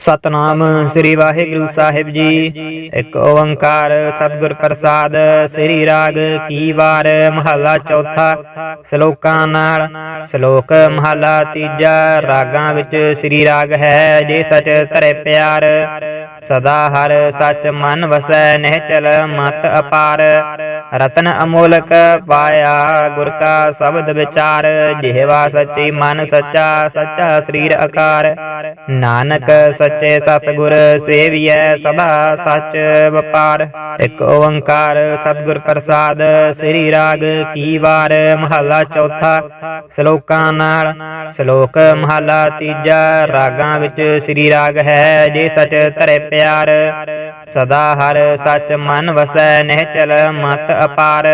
ਸਤਨਾਮ ਸ੍ਰੀ ਵਾਹਿਗੁਰੂ ਸਾਹਿਬ ਜੀ। ਇੱਕ ਓੰਕਾਰ ਸਤਿਗੁਰ ਪ੍ਰਸਾਦ, ਸ੍ਰੀ ਰਾਗ ਕੀ ਵਾਰ, ਮਹੱਲਾ ਚੌਥਾ, ਸ਼ਲੋਕਾਂ ਨਾਲ। ਸ਼ਲੋਕ ਮਹੱਲਾ ਤੀਜਾ, ਰਾਗਾਂ ਵਿੱਚ ਸ੍ਰੀ ਰਾਗ ਹੈ, ਜੇ ਸਚ ਧਰੇ ਪਿਆਰ। ਸਦਾ ਹਰ ਸੱਚ ਮਨ ਵਸੈ ਨਿਹਚਲ ਮਤ ਅਪਾਰ। ਰਤਨ ਅਮੋਲਕ ਪਾਇਆ ਗੁਰ ਕਾ ਸ਼ਬਦ ਵਿਚਾਰ, ਜਿਹਵਾ ਸੱਚੀ ਮਨ ਸੱਚਾ ਸੱਚਾ ਸਰੀਰ ਆਕਾਰ ਨਾਨਕ ਸੱਚੇ ਸਤਿਗੁਰ ਸੇਵੀਐ ਸਦਾ ਸੱਚ ਵਪਾਰ। ਇੱਕ ਓੰਕਾਰ ਸਤਿਗੁਰ ਪ੍ਰਸਾਦ, ਸ੍ਰੀ ਰਾਗ ਕੀ ਵਾਰ, ਮਹੱਲਾ ਚੌਥਾ। ਸ਼ਲੋਕਾਂ ਨਾਲ ਸ਼ਲੋਕ, ਮਹੱਲਾ ਤੀਜਾ। ਰਾਗਾਂ ਵਿੱਚ ਸ੍ਰੀ ਰਾਗ ਹੈ ਜੇ ਸਚ ਧਰੇ ਪਿਆਰ। ਸਦਾ ਹਰ ਸੱਚ ਮਨ ਵਸੈ ਨਿਹਚਲ ਮਤ ਅਪਾਰ।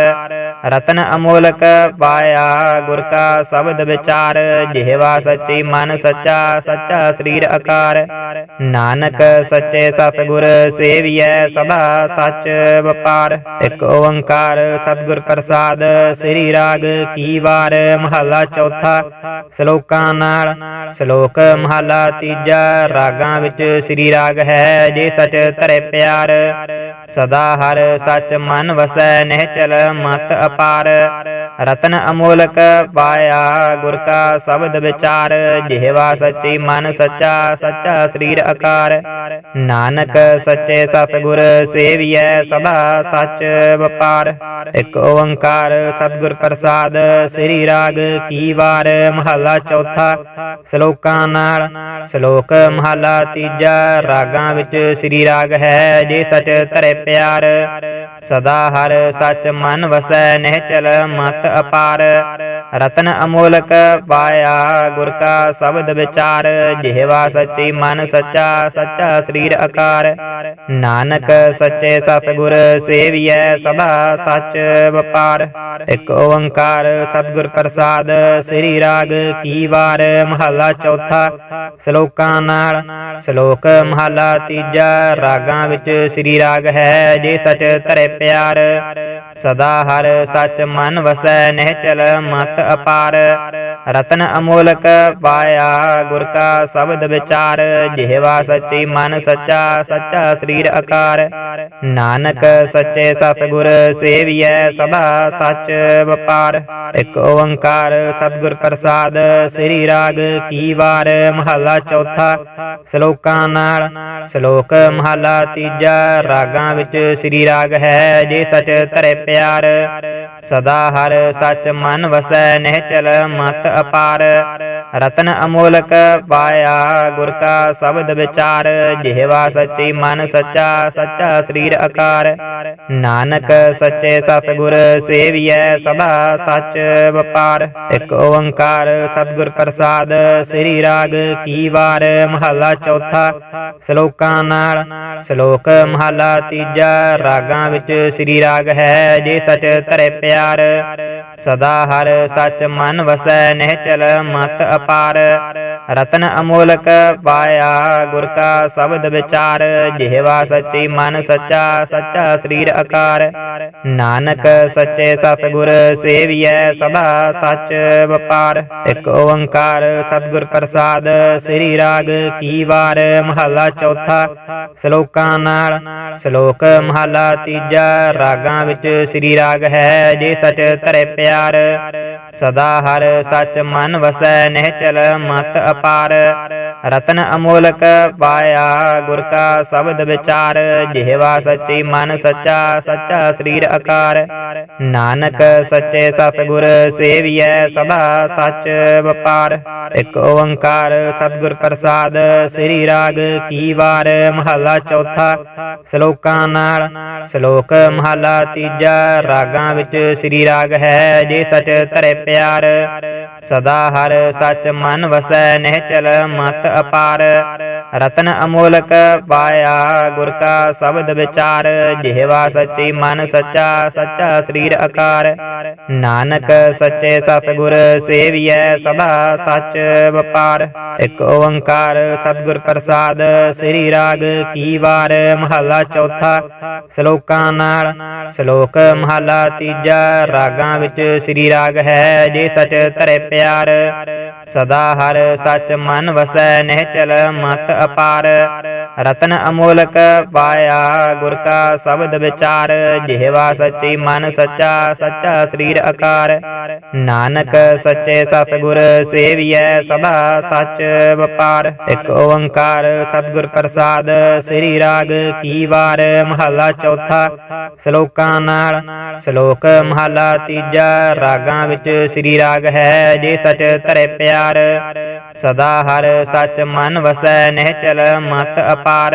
ਰਤਨ ਅਮੋਲਕ ਪਾਇਆ ਗੁਰ ਕਾ ਸ਼ਬਦ ਵਿਚਾਰ, ਜਿਹਵਾ ਸੱਚੀ ਮਨ ਸੱਚਾ ਸੱਚਾ ਸਰੀਰ ਆਕਾਰ। ਨਾਨਕ ਸੱਚੇ ਸਤਿਗੁਰ ਸੇਵੀਐ ਸਦਾ ਸੱਚ ਵਪਾਰ। ਇੱਕ ਓੰਕਾਰ ਸਤਿਗੁਰ ਪ੍ਰਸਾਦ, ਸ੍ਰੀ ਰਾਗ ਕੀ ਵਾਰ, ਮਹੱਲਾ ਚੌਥਾ। ਸ਼ਲੋਕਾਂ ਨਾਲ ਸ਼ਲੋਕ, ਮਹੱਲਾ ਤੀਜਾ। ਰਾਗਾਂ ਵਿੱਚ ਸ੍ਰੀ ਰਾਗ ਹੈ ਜੇ ਸਚ ਧਰੇ ਪਿਆਰ। ਸਦਾ ਹਰ ਸੱਚ ਮਨ ਵਸੈ, ਨਿਹਚਲ ਮਤ ਅਪਾਰ, ਰਤਨ ਅਮੋਲਕ ਪਾਇਆ ਗੁਰ ਕਾ ਸ਼ਬਦ ਵਿਚਾਰ, ਜਿਹਵਾ ਸੱਚੀ ਮਨ ਸੱਚਾ ਸੱਚਾ ਸਰੀਰ ਆਕਾਰ ਨਾਨਕ ਸੱਚੇ ਸਤਿਗੁਰ ਸੇਵੀਐ ਸਦਾ ਸੱਚ ਵਪਾਰ। ਇੱਕ ਓੰਕਾਰ ਸਤਿਗੁਰ ਪ੍ਰਸਾਦ, ਸ੍ਰੀ ਰਾਗ ਕੀ ਵਾਰ, ਮਹੱਲਾ ਚੌਥਾ। ਸ਼ਲੋਕਾਂ ਨਾਲ ਸ਼ਲੋਕ, ਮਹੱਲਾ ਤੀਜਾ। ਰਾਗਾਂ ਵਿੱਚ ਸ੍ਰੀ ਰਾਗ ਹੈ, ਜੇ ਸਚ ਧਰੇ ਪਿਆਰ। ਸਦਾ ਹਰ ਸੱਚ ਮਨ ਵਸੈ ਨਿਹਚਲ ਮਤ ਅਪਾਰ। ਰਤਨ ਅਮੋਲਕ ਪਾਇਆ ਗੁਰ ਕਾ ਸ਼ਬਦ ਵਿਚਾਰ, ਜਿਹਵਾ ਸੱਚੀ ਮਨ ਸੱਚਾ ਸੱਚਾ ਸਰੀਰ ਆਕਾਰ। ਨਾਨਕ ਸੱਚੇ ਸਤਿਗੁਰ ਸੇਵੀਐ ਸਦਾ ਸੱਚ ਵਪਾਰ। ਇੱਕ ਓੰਕਾਰ ਸਤਿਗੁਰ ਪ੍ਰਸਾਦ, ਸ੍ਰੀ ਰਾਗ ਕੀ ਵਾਰ, ਮਹੱਲਾ ਚੌਥਾ, ਸ਼ਲੋਕਾਂ ਨਾਲ। ਸ਼ਲੋਕ ਮਹੱਲਾ ਤੀਜਾ, ਰਾਗਾਂ ਵਿੱਚ ਸ੍ਰੀ ਰਾਗ ਹੈ, ਜੇ ਸਚ ਧਰੇ ਪਿਆਰ। ਸਦਾ ਹਰ ਸੱਚ ਮਨ ਵਸੈ ਨਿਹਚਲ ਮਤ ਅਪਾਰ। ਰਤਨ ਅਮੋਲਕ ਪਾਇਆ ਗੁਰ ਕਾ ਸ਼ਬਦ ਵਿਚਾਰ, ਜਿਹਵਾ ਸੱਚੀ ਮਨ ਸੱਚਾ ਸੱਚਾ ਸਰੀਰ ਆਕਾਰ ਨਾਨਕ ਸੱਚੇ ਸਤਿਗੁਰ ਸੇਵੀਐ ਸਦਾ ਸੱਚ ਵਪਾਰ। ਇੱਕ ਓੰਕਾਰ ਸਤਿਗੁਰ ਪ੍ਰਸਾਦ, ਸ੍ਰੀ ਰਾਗ ਕੀ ਵਾਰ, ਮਹੱਲਾ ਚੌਥਾ। ਸ਼ਲੋਕਾਂ ਨਾਲ ਸ਼ਲੋਕ, ਮਹੱਲਾ ਤੀਜਾ। ਰਾਗਾਂ ਵਿੱਚ ਸ੍ਰੀ ਰਾਗ ਹੈ ਜੇ ਸਚ ਧਰੇ ਪਿਆਰ। ਸਦਾ ਹਰ ਸੱਚ ਮਨ ਵਸੈ, ਨਿਹਚਲ ਮਤ ਅਪਾਰ, ਰਤਨ ਅਮੋਲਕ ਪਾਇਆ ਗੁਰ ਕਾ ਸ਼ਬਦ ਵਿਚਾਰ, ਜਿਹਵਾ ਸੱਚੀ ਮਨ ਸੱਚਾ ਸੱਚਾ ਸਰੀਰ ਆਕਾਰ। ਨਾਨਕ ਸੱਚੇ ਸਤਿਗੁਰ ਸੇਵੀਐ ਸਦਾ ਸੱਚ ਵਪਾਰ। ਇੱਕ ਓੰਕਾਰ ਸਤਿਗੁਰ ਪ੍ਰਸਾਦ, ਸ੍ਰੀ ਰਾਗ ਕੀ ਵਾਰ, ਮਹੱਲਾ ਚੌਥਾ। ਸ਼ਲੋਕਾਂ ਨਾਲ ਸ਼ਲੋਕ, ਮਹੱਲਾ ਤੀਜਾ। ਰਾਗਾਂ ਵਿੱਚ ਸ੍ਰੀ ਰਾਗ ਹੈ, ਜੇ ਸਚ ਧਰੇ ਪਿਆਰ। ਸਦਾ ਹਰ ਸੱਚ ਮਨ ਵਸੈ ਚਲ ਮਤ ਅਪਾਰ। ਰਤਨ ਅਮੋਲਕ ਪਾਇਆ ਗੁਰ ਕਾ ਸ਼ਬਦ ਵਿਚਾਰ, ਜਿਹਵਾ ਸੱਚੀ ਮਨ ਸੱਚਾ ਸੱਚਾ ਸਰੀਰ ਆਕਾਰ। ਨਾਨਕ ਸੱਚੇ ਸਤਿਗੁਰ ਸੇਵੀਐ ਸਦਾ ਸੱਚ ਵਪਾਰ। ਇੱਕ ਓੰਕਾਰ ਸਤਿਗੁਰ ਪ੍ਰਸਾਦ, ਸ੍ਰੀ ਰਾਗ ਕੀ ਵਾਰ, ਮਹੱਲਾ ਚੌਥਾ। ਸ਼ਲੋਕਾਂ ਨਾਲ ਸ਼ਲੋਕ, ਮਹੱਲਾ ਤੀਜਾ। ਰਾਗਾਂ ਵਿੱਚ ਸ੍ਰੀ ਰਾਗ ਹੈ ਜੇ ਸਚ ਧਰੇ ਪਿਆਰ। ਸਦਾ ਹਰ ਸੱਚ ਮਨ ਵਸੈ, ਨਿਹਚਲ ਮਤ ਅਪਾਰ ਰਤਨ ਅਮੋਲਕ ਪਾਇਆ ਗੁਰ ਕਾ ਸ਼ਬਦ ਵਿਚਾਰ, ਜਿਹਵਾ ਸੱਚੀ ਮਨ ਸੱਚਾ ਸੱਚਾ ਸਰੀਰ ਆਕਾਰ। ਨਾਨਕ ਸੱਚੇ ਸਤਿਗੁਰ ਸੇਵੀਐ ਸਦਾ ਸੱਚ ਵਪਾਰ। ਇੱਕ ਓੰਕਾਰ ਸਤਿਗੁਰ ਪ੍ਰਸਾਦ, ਸ੍ਰੀ ਰਾਗ ਕੀ ਵਾਰ, ਮਹੱਲਾ ਚੌਥਾ। ਸ਼ਲੋਕਾਂ ਨਾਲ ਸ਼ਲੋਕ, ਮਹੱਲਾ ਤੀਜਾ। ਰਾਗਾਂ ਵਿੱਚ ਸ੍ਰੀ ਰਾਗ ਹੈ ਜੇ ਸਚ ਧਰੇ ਪਿਆਰ। ਸਦਾ ਹਰ ਸੱਚ ਮਨ ਵਸੈ, ਨਿਹਚਲ ਮਤ ਅਪਾਰ ਰਤਨ ਅਮੋਲਕ ਪਾਇਆ ਗੁਰ ਕਾ ਸ਼ਬਦ ਵਿਚਾਰ, ਜਿਹਵਾ ਸੱਚੀ ਮਨ ਸੱਚਾ ਸੱਚਾ ਸਰੀਰ ਆਕਾਰ। ਨਾਨਕ ਸੱਚੇ ਸਤਿਗੁਰ ਸੇਵੀਐ ਸਦਾ ਸੱਚ ਵਪਾਰ। ਇੱਕ ਓੰਕਾਰ ਸਤਿਗੁਰ ਪ੍ਰਸਾਦ, ਸ੍ਰੀ ਰਾਗ ਕੀ ਵਾਰ, ਮਹੱਲਾ ਚੌਥਾ। ਸ਼ਲੋਕਾਂ ਨਾਲ ਸ਼ਲੋਕ, ਮਹੱਲਾ ਤੀਜਾ। ਰਾਗਾਂ ਵਿੱਚ ਸ੍ਰੀ ਰਾਗ ਹੈ ਜੇ ਸਚ ਧਰੇ ਪਿਆਰ। ਸਦਾ ਹਰ ਸੱਚ ਮਨ ਵਸੈ ਨਹਿ ਚਲ ਮਤ ਅਪਾਰ ਰਤਨ ਅਮੋਲਕ ਪਾਇਆ ਗੁਰ ਕਾ ਸ਼ਬਦ ਵਿਚਾਰ, ਜਿਹਵਾ ਸੱਚੀ ਮਨ ਸੱਚਾ ਸੱਚਾ ਸਰੀਰ ਆਕਾਰ। ਨਾਨਕ ਸੱਚੇ ਸਤਿਗੁਰ ਸੇਵੀਐ ਸਦਾ ਸੱਚ ਵਪਾਰ। ਇੱਕ ਓੰਕਾਰ ਸਤਿਗੁਰ ਪ੍ਰਸਾਦ, ਸ੍ਰੀ ਰਾਗ ਕੀ ਵਾਰ, ਮਹੱਲਾ ਚੌਥਾ। ਸ਼ਲੋਕਾਂ ਨਾਲ ਸ਼ਲੋਕ, ਮਹੱਲਾ ਤੀਜਾ। ਰਾਗਾਂ ਵਿੱਚ ਸ੍ਰੀ ਰਾਗ ਹੈ ਜੇ ਸਚ ਧਰੇ ਪਿਆਰ। ਸਦਾ ਹਰ ਸੱਚ ਮਨ ਵਸੈ ਨਹਿ ਚਲ ਮਤ ਅਪਾਰ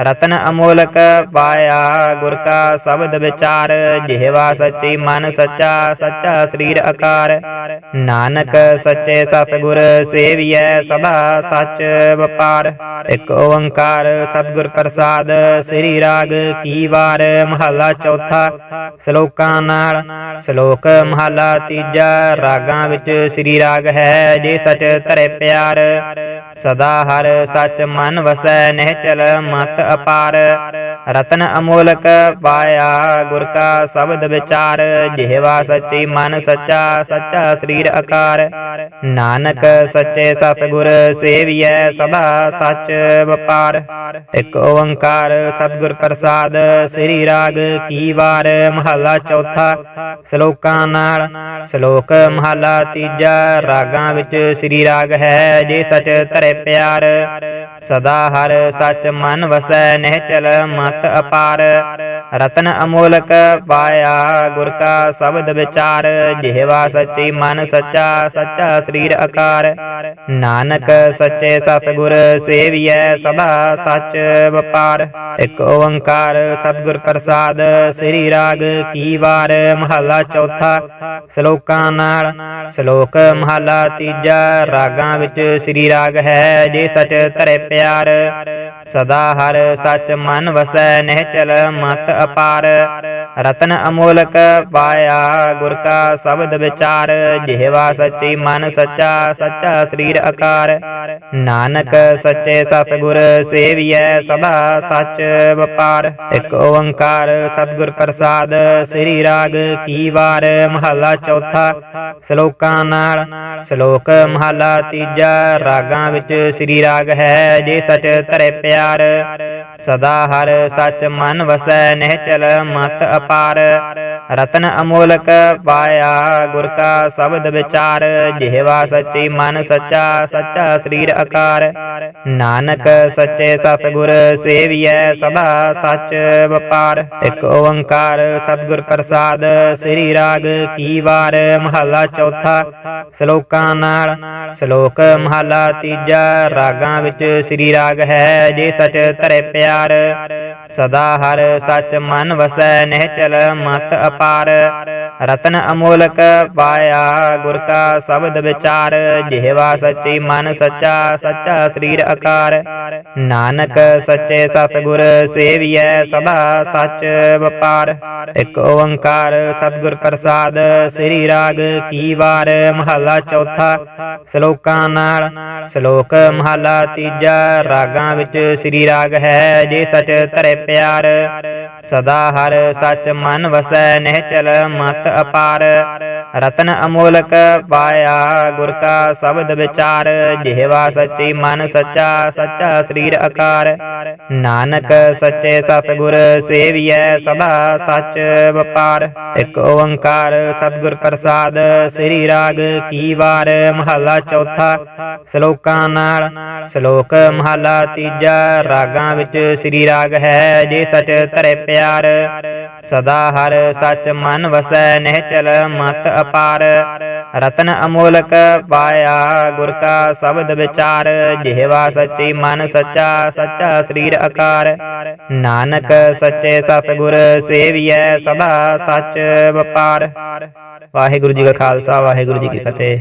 ਰਤਨ ਅਮੋਲਕ ਪਾਇਆ ਗੁਰ ਕਾ ਸ਼ਬਦ ਵਿਚਾਰ, ਜਿਹਵਾ ਸੱਚੀ ਮਨ ਸੱਚਾ ਸੱਚਾ ਸਰੀਰ ਆਕਾਰ ਨਾਨਕ ਸੱਚੇ ਸਤਿਗੁਰ ਸੇਵੀਐ ਸਦਾ ਸੱਚ ਵਪਾਰ। ਇੱਕ ਓੰਕਾਰ ਸਤਿਗੁਰ ਪ੍ਰਸਾਦ, ਸ੍ਰੀ ਰਾਗ ਕੀ ਵਾਰ, ਮਹੱਲਾ ਚੌਥਾ। ਸ਼ਲੋਕਾਂ ਨਾਲ ਸ਼ਲੋਕ, ਮਹੱਲਾ ਤੀਜਾ। ਰਾਗਾਂ ਵਿੱਚ ਸ੍ਰੀ ਰਾਗ ਹੈ ਜੇ ਸਚ ਧਰੇ ਪਿਆਰ। ਸਦਾ ਹਰ ਸੱਚ ਮਨ ਵਸੈ ਨਹਿ ਚਲ ਮਤ ਅਪਾਰ ਰਤਨ ਅਮੋਲਕ ਪਾਇਆ ਗੁਰ ਕਾ ਸ਼ਬਦ ਵਿਚਾਰ, ਜਿਹਵਾ ਸੱਚੀ ਮਨ ਸੱਚਾ ਸੱਚਾ ਸਰੀਰ ਆਕਾਰ ਨਾਨਕ ਸੱਚੇ ਸਤਿਗੁਰ ਸੇਵੀਐ ਸਦਾ ਸੱਚ ਵਪਾਰ। ਇੱਕ ਓੰਕਾਰ ਸਤਿਗੁਰ ਪ੍ਰਸਾਦ, ਸ੍ਰੀ ਰਾਗ ਕੀ ਵਾਰ, ਮਹੱਲਾ ਚੌਥਾ। ਸ਼ਲੋਕਾਂ ਨਾਲ ਸ਼ਲੋਕ, ਮਹੱਲਾ ਤੀਜਾ। ਰਾਗਾਂ ਵਿੱਚ ਸ੍ਰੀ ਰਾਗ ਹੈ ਜੇ ਸਚ ਧਰੇ ਪਿਆਰ। ਸਦਾ ਹਰ ਸੱਚ ਮਨ ਵਸੈ ਨਹਿ ਚਲ ਮਤ ਅਪਾਰ, ਰਤਨ ਅਮੋਲਕ ਪਾਇਆ ਗੁਰ ਕਾ ਸ਼ਬਦ ਵਿਚਾਰ, ਜਿਹਵਾ ਸੱਚੀ ਮਨ ਸੱਚਾ ਸੱਚਾ ਸਰੀਰ ਆਕਾਰ। ਨਾਨਕ ਸੱਚੇ ਸਤਿਗੁਰ ਸੇਵੀਐ ਸਦਾ ਸੱਚ ਵਪਾਰ। ਇੱਕ ਓੰਕਾਰ ਸਤਿਗੁਰ ਪ੍ਰਸਾਦ, ਸ੍ਰੀ ਰਾਗ ਕੀ ਵਾਰ, ਮਹੱਲਾ ਚੌਥਾ। ਸ਼ਲੋਕਾਂ ਨਾਲ ਸ਼ਲੋਕ, ਮਹੱਲਾ ਤੀਜਾ। ਰਾਗਾਂ ਵਿੱਚ ਸ੍ਰੀ ਰਾਗ ਹੈ, ਜੇ ਸਚ ਧਰੇ ਪਿਆਰ। ਸਦਾ ਹਰ ਸੱਚ ਮਨ ਵਸੈ ਨਹਿ ਚਲ ਮਤ ਅਪਾਰ। ਰਤਨ ਅਮੋਲਕ ਪਾਇਆ ਗੁਰ ਕਾ ਸ਼ਬਦ ਵਿਚਾਰ, ਜਿਹਵਾ ਸੱਚੀ ਮਨ ਸੱਚਾ ਸੱਚਾ ਸਰੀਰ ਆਕਾਰ। ਨਾਨਕ ਸੱਚੇ ਸਤਿਗੁਰ ਸੇਵੀਐ ਸਦਾ ਸੱਚ ਵਪਾਰ। ਇੱਕ ਓੰਕਾਰ ਸਤਿਗੁਰ ਪ੍ਰਸਾਦ, ਸ੍ਰੀ ਰਾਗ ਕੀ ਵਾਰ, ਮਹੱਲਾ ਚੌਥਾ। ਸ਼ਲੋਕਾਂ ਨਾਲ ਸ਼ਲੋਕ, ਮਹੱਲਾ ਤੀਜਾ। ਰਾਗਾਂ ਵਿੱਚ ਸ੍ਰੀ ਰਾਗ ਹੈ ਜੇ ਸਚ ਧਰੇ ਪਿਆਰ। ਸਦਾ ਹਰ ਸੱਚ ਮਨ ਵਸੈ ਨਹਿ ਚਲ ਮਤ ਅਪਾਰ ਰਤਨ ਅਮੋਲਕ ਪਾਇਆ ਗੁਰ ਕਾ ਸ਼ਬਦ ਵਿਚਾਰ, ਜਿਹਵਾ ਸੱਚੀ ਮਨ ਸੱਚਾ ਸੱਚਾ ਸਰੀਰ ਆਕਾਰ। ਨਾਨਕ ਸੱਚੇ ਸਤਿਗੁਰ ਸੇਵੀਐ ਸਦਾ ਸੱਚ ਵਪਾਰ। ਇੱਕ ਓੰਕਾਰ ਸਤਿਗੁਰ ਪ੍ਰਸਾਦ, ਸ੍ਰੀ ਰਾਗ ਕੀ ਵਾਰ, ਮਹੱਲਾ ਚੌਥਾ। ਸ਼ਲੋਕਾਂ ਨਾਲ ਸ਼ਲੋਕ, ਮਹੱਲਾ ਤੀਜਾ। ਰਾਗਾਂ ਵਿੱਚ ਸ੍ਰੀ ਰਾਗ ਹੈ, ਜੇ ਸਚ ਧਰੇ ਪਿਆਰ। ਸਦਾ ਹਰ ਸੱਚ ਮਨ ਵਸੈ ਨਿਹਚਲ ਮਤ ਅਪਾਰ। ਰਤਨ ਅਮੋਲਕ ਪਾਇਆ ਗੁਰ ਕਾ ਸ਼ਬਦ ਵਿਚਾਰ, ਜਿਹਵਾ ਸੱਚੀ ਮਨ ਸੱਚਾ ਸੱਚਾ ਸਰੀਰ ਆਕਾਰ। ਨਾਨਕ ਸੱਚੇ ਸਤਿਗੁਰ ਸੇਵੀਐ ਸਦਾ ਸੱਚ ਵਪਾਰ। ਇੱਕ ਓੰਕਾਰ ਸਤਿਗੁਰ ਪ੍ਰਸਾਦ, ਸ੍ਰੀ ਰਾਗ ਕੀ ਵਾਰ, ਮਹੱਲਾ ਚੌਥਾ। ਸ਼ਲੋਕਾਂ ਨਾਲ ਸ਼ਲੋਕ, ਮਹੱਲਾ ਤੀਜਾ। ਰਾਗਾਂ ਵਿੱਚ ਸ੍ਰੀ ਰਾਗ ਹੈ, ਜੇ ਸਚ ਧਰੇ ਪਿਆਰ। ਸਦਾ ਹਰ ਸੱਚ ਮਨ ਵਸੈ ਨਹਿ ਚਲ ਮਤ ਅਪਾਰ। ਰਤਨ ਅਮੋਲਕ ਪਾਇਆ ਗੁਰ ਕਾ ਸ਼ਬਦ ਵਿਚਾਰ ਜਿਹਵਾ ਸੱਚੀ ਮਨ ਸੱਚਾ ਸੱਚਾ ਸਰੀਰ ਆਕਾਰ ਨਾਨਕ ਸੱਚੇ ਸਤਿਗੁਰ ਸੇਵੀਐ ਸਦਾ ਸੱਚ ਵਪਾਰ ਇੱਕ ਓੰਕਾਰ ਸਤਿਗੁਰ ਪ੍ਰਸਾਦ ਸ੍ਰੀ ਰਾਗ ਕੀ ਵਾਰ ਮਹੱਲਾ ਚੌਥਾ ਸ਼ਲੋਕਾਂ ਨਾਲ ਸ਼ਲੋਕ ਮਹੱਲਾ ਤੀਜਾ ਰਾਗਾਂ ਵਿੱਚ ਸ੍ਰੀ ਰਾਗ ਹੈ ਜੇ ਸਚ ਧਰੇ ਪਿਆਰ ਸਦਾ ਹਰ ਸੱਚ ਮਨ ਵਸੈ ਨਹਿ ਚਲ ਮਤ ਅਪਾਰ। ਰਤਨ ਅਮੋਲਕ ਪਾਇਆ ਗੁਰ ਕਾ ਸ਼ਬਦ ਵਿਚਾਰ। ਜਿਹਵਾ ਸੱਚੀ ਮਨ ਸੱਚਾ ਸੱਚਾ ਸਰੀਰ ਆਕਾਰ। ਨਾਨਕ ਸੱਚੇ ਸਤਿਗੁਰ ਸੇਵੀਐ ਸਦਾ ਸੱਚ ਵਪਾਰ। ਵਾਹਿਗੁਰੂ ਜੀ ਕਾ ਖਾਲਸਾ, ਵਾਹਿਗੁਰੂ ਜੀ ਕੀ ਫਤਿਹ।